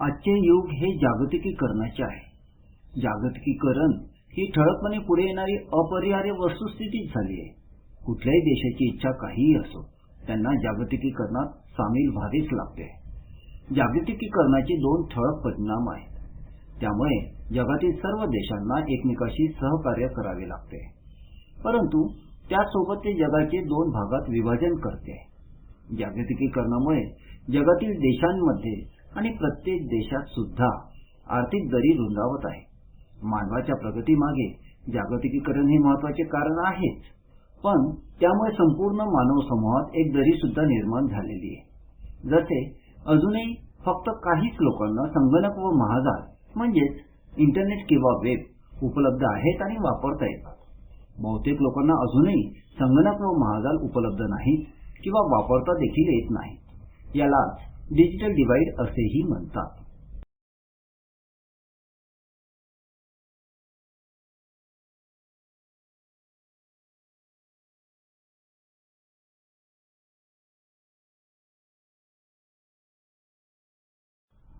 आजचे युग हे जागतिकीकरणाचे आहे. जागतिकीकरण ही ठळकपणे पुढे येणारी अपरिहार्य वस्तुस्थितीच झाली आहे. कुठल्याही देशाची इच्छा काहीही असो त्यांना जागतिकीकरणात सामील व्हावेच लागते. जागतिकीकरणाचे दोन ठळक परिणाम आहेत. त्यामुळे जगातील सर्व देशांना एकमेकाशी सहकार्य करावे लागते. परंतु त्यासोबत ते जगाचे दोन भागात विभाजन करते. जागतिकीकरणामुळे जगातील देशांमध्ये आणि प्रत्येक देशात सुद्धा आर्थिक दरी रुंदावत आहे. मानवाच्या प्रगतीमागे जागतिकीकरण हे महत्त्वाचे कारण आहेच. पण त्यामुळे संपूर्ण मानव समूहात एक दरी सुद्धा निर्माण झालेली आहे. जसे अजूनही फक्त काहीच लोकांना संगणक व महाजाल म्हणजेच इंटरनेट किंवा वेब उपलब्ध आहेत आणि वापरता येतात. बहुतेक लोकांना अजूनही संगणक व महाजाल उपलब्ध नाहीत किंवा वापरता देखील येत नाहीत यालाच डिजिटल डिवाइड असेही म्हणतात.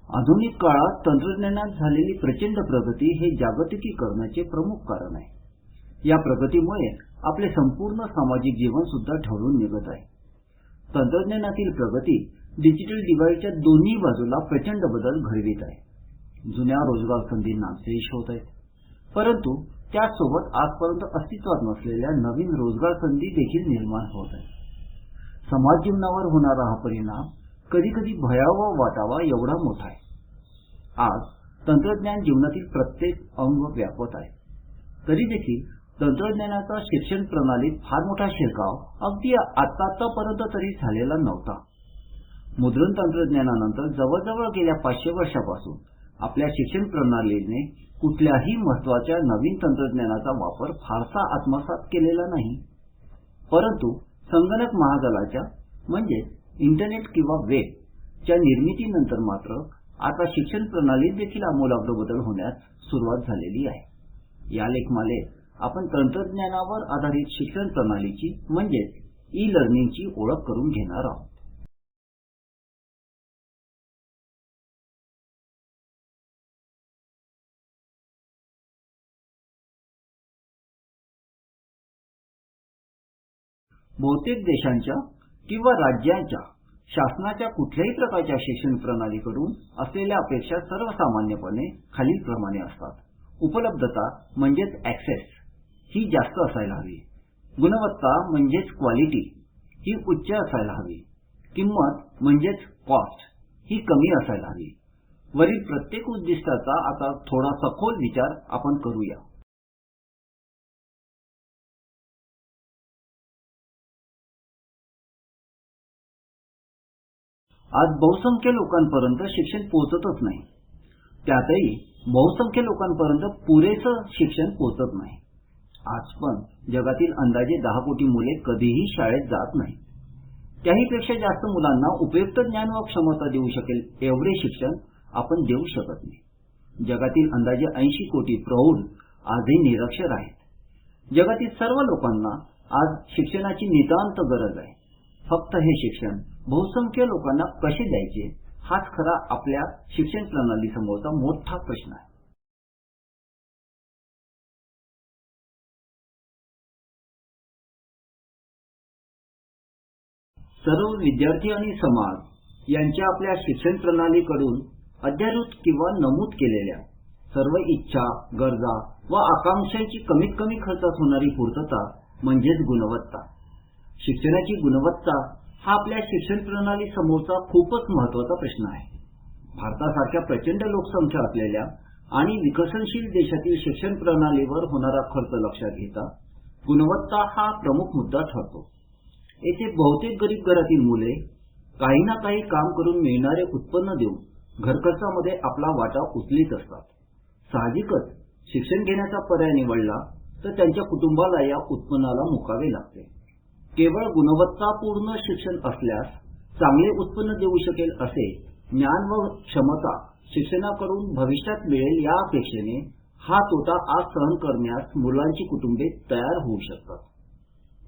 आधुनिक काळात तंत्रज्ञानात झालेली प्रचंड प्रगती हे जागतिकीकरणाचे प्रमुख कारण आहे. या प्रगतीमुळे आपले संपूर्ण सामाजिक जीवन सुद्धा ढवळून निघत आहे. तंत्रज्ञानातील प्रगती डिजिटल दिवाळीच्या दोन्ही बाजूला प्रचंड बदल घडवित आहे जुन्या रोजगार संधींना नामशेष होत आहेत. परंतु त्याचसोबत आजपर्यंत अस्तित्वात नसलेल्या नवीन रोजगार संधी देखील निर्माण होत आहेत. समाज जीवनावर होणारा हा परिणाम कधी कधी भयावह वाटावा एवढा मोठा आहे. आज तंत्रज्ञान जीवनातील प्रत्येक अंग व्यापत आहे. तरी देखील तंत्रज्ञानाचा शिक्षण प्रणालीत फार मोठा शिरकाव अगदी आतापर्यंत तरी झालेला नव्हता. मुद्रण तंत्रज्ञानानंतर जवळजवळ गेल्या पाचशे वर्षापासून आपल्या शिक्षण प्रणालीने कुठल्याही महत्त्वाच्या नवीन तंत्रज्ञानाचा वापर फारसा आत्मसात केलेला नाही. परंतु संगणक महाजालाच्या म्हणजे इंटरनेट किंवा वेब च्या निर्मितीनंतर मात्र आता शिक्षण प्रणालीत देखील आमूलाग्र बदल होण्यास सुरुवात झालेली आहे. या लेखमालेत आपण तंत्रज्ञानावर आधारित शिक्षण प्रणालीची म्हणजेच ई लर्निंगची ओळख करून घेणार आहोत. बहुतेक देशांच्या किंवा राज्यांच्या शासनाच्या कुठल्याही प्रकारच्या शिक्षण प्रणालीकडून असलेल्या अपेक्षा सर्वसामान्यपणे खालीलप्रमाणे असतात. उपलब्धता म्हणजेच ऍक्सेस ही जास्त असायला हवी. गुणवत्ता म्हणजेच क्वालिटी ही उच्च असायला हवी. किंमत म्हणजेच कॉस्ट ही कमी असायला हवी. वरील प्रत्येक उद्दिष्टाचा आता थोडा सखोल विचार आपण करूया. आज बहुसंख्य लोकांपर्यंत शिक्षण पोहोचतच नाही. त्यातही बहुसंख्य लोकांपर्यंत पुरेसं शिक्षण पोहोचत नाही. आज पण जगातील अंदाजे दहा कोटी मुले कधीही शाळेत जात नाहीत त्याहीपेक्षा जास्त मुलांना उपयुक्त ज्ञान व क्षमता देऊ शकेल एवढे शिक्षण आपण देऊ शकत नाही. जगातील अंदाजे ऐंशी कोटी प्रौढ आजही निरक्षर आहेत. जगातील सर्व लोकांना आज शिक्षणाची नितांत गरज आहे. फक्त हे शिक्षण बहुसंख्य लोकांना कसे द्यायचे? हाच खरा आपल्या शिक्षण प्रणालीसमोरचा मोठा प्रश्न आहे. सर्व विद्यार्थी आणि समाज यांच्या आपल्या शिक्षण प्रणालीकडून अध्यारूत किंवा नमूद केलेल्या सर्व इच्छा गरजा व आकांक्षांची कमीत कमी खर्चात होणारी पूर्तता म्हणजेच गुणवत्ता. शिक्षणाची गुणवत्ता हा आपल्या शिक्षण प्रणाली समोरचा खूपच महत्त्वाचा प्रश्न आहे. भारतासारख्या प्रचंड लोकसंख्या असलेल्या आणि विकसनशील देशातील शिक्षण प्रणालीवर होणारा खर्च लक्षात घेता गुणवत्ता हा प्रमुख मुद्दा ठरतो. येथे बहुतेक गरीब घरातील मुले काही ना काही काम करून मिळणारे उत्पन्न देऊन घरखर्चामध्ये आपला वाटा उचलीत असतात. साहजिकच शिक्षण घेण्याचा पर्याय निवडला तर त्यांच्या कुटुंबाला या उत्पन्नाला मुकावे लागते. केवळ गुणवत्तापूर्ण शिक्षण असल्यास चांगले उत्पन्न देऊ शकेल असे ज्ञान व क्षमता शिक्षणाकडून भविष्यात मिळेल या अपेक्षेने हा तोटा आज सहन करण्यास मुलांची कुटुंबे तयार होऊ शकतात.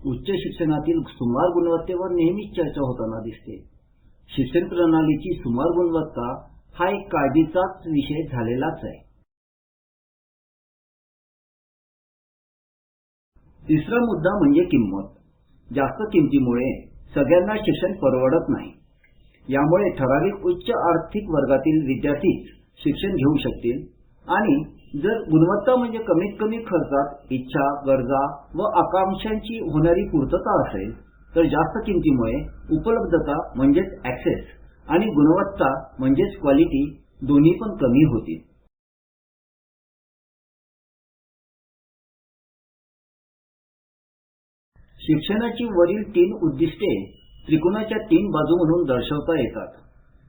उच्च शिक्षणातील सुमार गुणवत्तेवर नेहमीच चर्चा होताना दिसते. शिक्षण प्रणालीची सुमार गुणवत्ता हा एक काळजीचाच विषय झालेलाच आहे. तिसरा मुद्दा म्हणजे किंमत. जास्त किमतीमुळे सगळ्यांना शिक्षण परवडत नाही. यामुळे ठराविक उच्च आर्थिक वर्गातील विद्यार्थीच शिक्षण घेऊ शकतील आणि जर गुणवत्ता म्हणजे कमीत कमी खर्चात इच्छा गरजा व आकांक्षांची होणारी पूर्तता असेल तर जास्त किमतीमुळे उपलब्धता म्हणजेच ऍक्सेस आणि गुणवत्ता म्हणजेच क्वालिटी दोन्ही पण कमी होतील. शिक्षणाची वरील तीन उद्दिष्टे त्रिकोणाच्या तीन बाजू म्हणून दर्शवता येतात.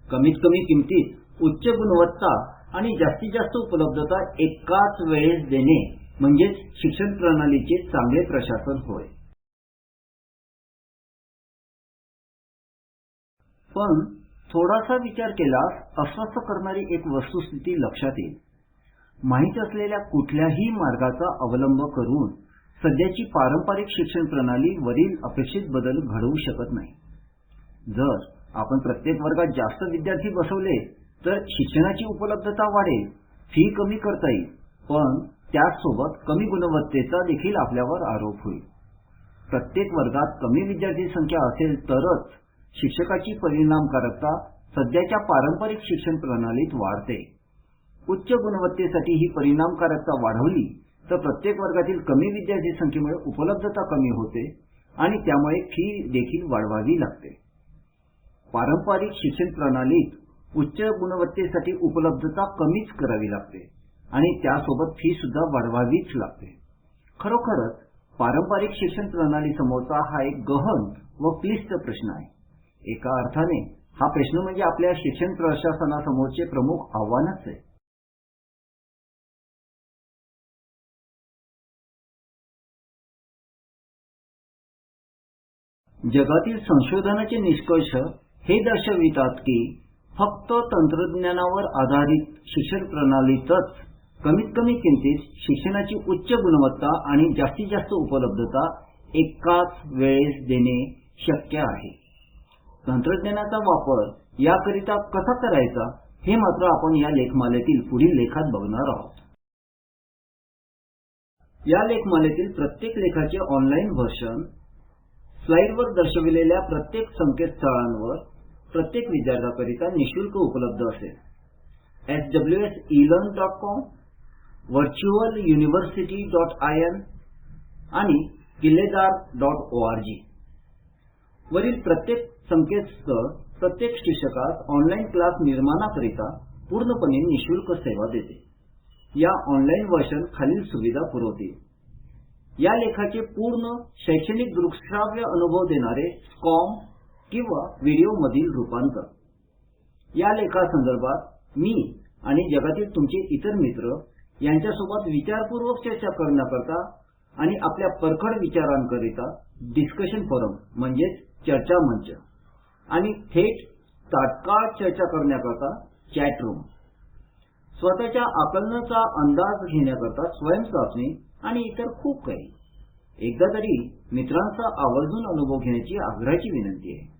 कमीत कमी किमतीत उच्च गुणवत्ता आणि जास्तीत जास्त उपलब्धता एकाच वेळेस देणे म्हणजेच शिक्षण प्रणालीचे चांगले प्रशासन होय. पण थोडासा विचार केल्यास अस्वस्थ करणारी एक वस्तुस्थिती लक्षात येईल. माहीत असलेल्या कुठल्याही मार्गाचा अवलंब करून सध्याची पारंपरिक शिक्षण प्रणाली वरील अपेक्षित बदल घडवू शकत नाही. जर आपण प्रत्येक वर्गात जास्त विद्यार्थी बसवले तर शिक्षणाची उपलब्धता वाढेल फी कमी करता येईल पण त्याचसोबत कमी गुणवत्तेचा देखील आपल्यावर आरोप होईल. प्रत्येक वर्गात कमी विद्यार्थी संख्या असेल तरच शिक्षकाची परिणामकारकता सध्याच्या पारंपरिक शिक्षण प्रणालीत वाढते. उच्च गुणवत्तेसाठी ही परिणामकारकता वाढवली तर प्रत्येक वर्गातील कमी विद्यार्थी संख्येमुळे उपलब्धता कमी होते आणि त्यामुळे फी देखील वाढवावी लागते. पारंपरिक शिक्षण प्रणालीत उच्च गुणवत्तेसाठी उपलब्धता कमीच करावी लागते आणि त्यासोबत फी सुद्धा वाढवावीच लागते. खरोखरच पारंपरिक शिक्षण प्रणाली समोरचा हा एक गहन व क्लिष्ट प्रश्न आहे. एका अर्थाने हा प्रश्न म्हणजे आपल्या शिक्षण प्रशासनासमोरचे प्रमुख आव्हानच आहे. जगातील संशोधनाचे निष्कर्ष हे दर्शवितात की फक्त तंत्रज्ञानावर आधारित शिक्षण प्रणालीतच कमीत कमी किमतीत शिक्षणाची उच्च गुणवत्ता आणि जास्तीत जास्त उपलब्धता एकाच वेळेस देणे शक्य आहे. तंत्रज्ञानाचा वापर याकरिता कसा करायचा हे मात्र आपण या लेखमालेतील पुढील लेखात बघणार आहोत. या लेखमालेतील प्रत्येक लेखाचे ऑनलाईन व्हर्शन स्लाइडवर दर्शविलेल्या प्रत्येक संकेतस्थळांवर प्रत्येक विद्यार्थ्याकरिता निशुल्क उपलब्ध असेल. S W S elearn dot com virtual university dot I N आणि Killedar dot O R G वरील प्रत्येक संकेतस्थळ प्रत्येक शिक्षकास ऑनलाईन क्लास निर्माणाकरिता पूर्णपणे निशुल्क सेवा देते. या ऑनलाईन वर्षन खालील सुविधा पुरवतील. या लेखाचे पूर्ण शैक्षणिक दृकश्राव्य अनुभव देणारे स्कॉम किंवा व्हिडिओ मधील रूपांतर. या लेखासंदर्भात मी आणि जगातील तुमचे इतर मित्र यांच्यासोबत विचारपूर्वक चर्चा करण्याकरता आणि आपल्या परखड विचारांकरिता डिस्कशन फोरम म्हणजेच चर्चा मंच आणि थेट तात्काळ चर्चा करण्याकरता चॅट रूम स्वतःच्या आकलनाचा अंदाज घेण्याकरता स्वयंचाचणी आणि इतर खूप काही. एकदा तरी मित्रांचा आवर्जून अनुभव घेण्याची आग्रहाची विनंती आहे.